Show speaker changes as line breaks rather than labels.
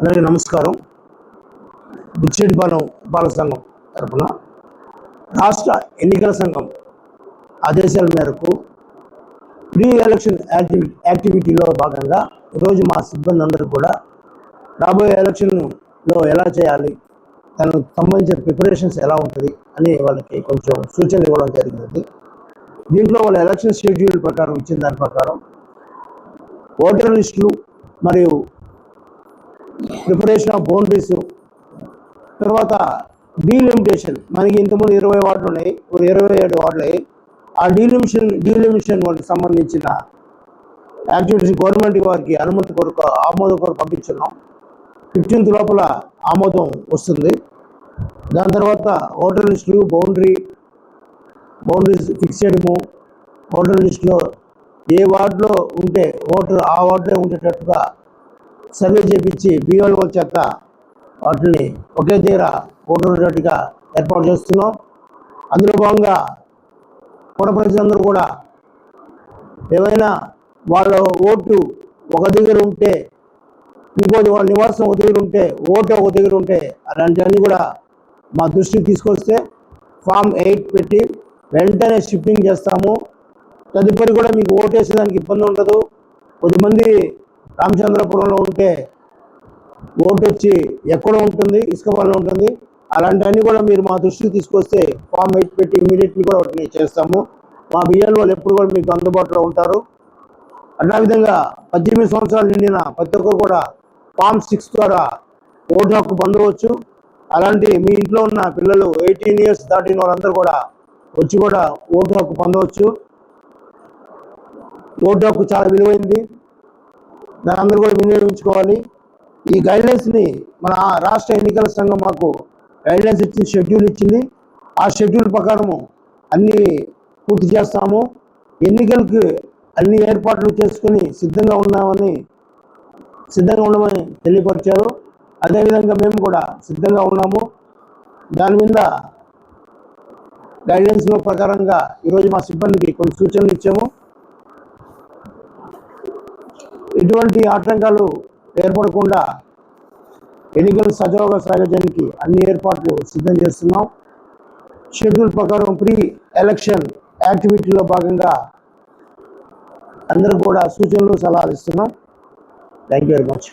అందరికీ నమస్కారం. బుచ్చేటిపాలెం బాల సంఘం తరఫున రాష్ట్ర ఎన్నికల సంఘం ఆదేశాల మేరకు ప్రీ ఎలక్షన్ యాక్టివి యాక్టివిటీలో భాగంగా ఈరోజు మా సిబ్బంది అందరూ కూడా రాబోయే ఎలక్షన్లో ఎలా చేయాలి దానికి సంబంధించిన ప్రిపరేషన్స్ ఎలా ఉంటుంది అని వాళ్ళకి కొంచెం సూచనలు ఇవ్వడం జరిగింది. దీంట్లో వాళ్ళ ఎలక్షన్ షెడ్యూల్ ప్రకారం ఇచ్చిన దాని ప్రకారం ఓటర్ లిస్టులు మరియు ప్రిపరేషన్ ఆఫ్ బౌండరీస్ తర్వాత డీలిమిటేషన్ మనకి ఇంతకుముందు ఇరవై వార్డులు ఉన్నాయి. ఇప్పుడు ఇరవై ఏడు వార్డులు అయ్యాయి. ఆ డీలిమిషన్ డీలిమిషన్ వాళ్ళకి సంబంధించిన యాక్టివిటీస్ గవర్నమెంట్ వారికి అనుమతి కొరకు ఆమోదం కొరకు పంపించున్నాం. ఫిఫ్టీన్త్ లోపల ఆమోదం వస్తుంది. దాని తర్వాత ఓటర్ లిస్టులు బౌండరీ బౌండరీస్ ఫిక్స్ చేయడము ఓటర్ లిస్టులో ఏ వార్డులో ఉంటే ఓటర్ ఆ వార్డులో ఉండేటట్టుగా సర్వే చేపించి బీఓల చేత వాటిని ఒకే తీర ఓటర్ ఏర్పాటు చేస్తున్నాం. అందులో భాగంగా పుర ప్రజలందరూ కూడా ఏమైనా వాళ్ళ ఓటు ఒక దగ్గర ఉంటే ఇంకోటి వాళ్ళ నివాసం ఒక దగ్గర ఉంటే ఓటు ఒక దగ్గర ఉంటే అలాంటివన్నీ కూడా మా దృష్టికి తీసుకొస్తే ఫామ్ ఎయిట్ పెట్టి వెంటనే షిఫ్టింగ్ చేస్తాము. తదుపరి కూడా మీకు ఓటు వేసేదానికి ఇబ్బంది ఉండదు. కొద్దిమంది రామచంద్రపురంలో ఉంటే ఓటు వచ్చి ఎక్కడ ఉంటుంది ఇసుకపల్లి ఉంటుంది. అలాంటివన్నీ కూడా మీరు మా దృష్టికి తీసుకొస్తే ఫామ్ ఎయిట్ పెట్టి ఇమీడియట్లీ కూడా వాటిని చేస్తాము. మా బియ్యాల వాళ్ళు ఎప్పుడు కూడా మీకు అందుబాటులో ఉంటారు. అదేవిధంగా విధంగా పద్దెనిమిది సంవత్సరాలు నిండిన ప్రతి ఒక్కరు కూడా ఫామ్ సిక్స్ ద్వారా ఓటు హక్కు పొందవచ్చు. అలాంటి మీ ఇంట్లో ఉన్న పిల్లలు ఎయిటీన్ ఇయర్స్ దాటిన వాళ్ళందరూ కూడా వచ్చి కూడా ఓటు హక్కు పొందవచ్చు. ఓటు హక్కు చాలా విలువైంది. దాని అందరూ కూడా వినియోగించుకోవాలి. ఈ గైడ్లైన్స్ని మన రాష్ట్ర ఎన్నికల సంఘం మాకు గైడ్లైన్స్ ఇచ్చి షెడ్యూల్ ఇచ్చింది. ఆ షెడ్యూల్ ప్రకారము అన్నీ పూర్తి చేస్తాము. ఎన్నికలకి అన్ని ఏర్పాట్లు చేసుకొని సిద్ధంగా ఉన్నామని సిద్ధంగా ఉండమని తెలియపరిచారు. అదేవిధంగా మేము కూడా సిద్ధంగా ఉన్నాము. దాని మీద గైడెన్స్లో ప్రకారంగా ఈరోజు మా సిబ్బందికి కొన్ని సూచనలు ఇచ్చాము. ఎటువంటి ఆటంకాలు ఏర్పడకుండా ఎన్నికలు సజావుగా సాగడానికి అన్ని ఏర్పాట్లు సిద్ధం చేస్తున్నాం. షెడ్యూల్ ప్రకారం ప్రీ ఎలక్షన్ యాక్టివిటీలో భాగంగా అందరూ కూడా సూచనలు సలహాలు ఇస్తున్నాం. Thank you very much.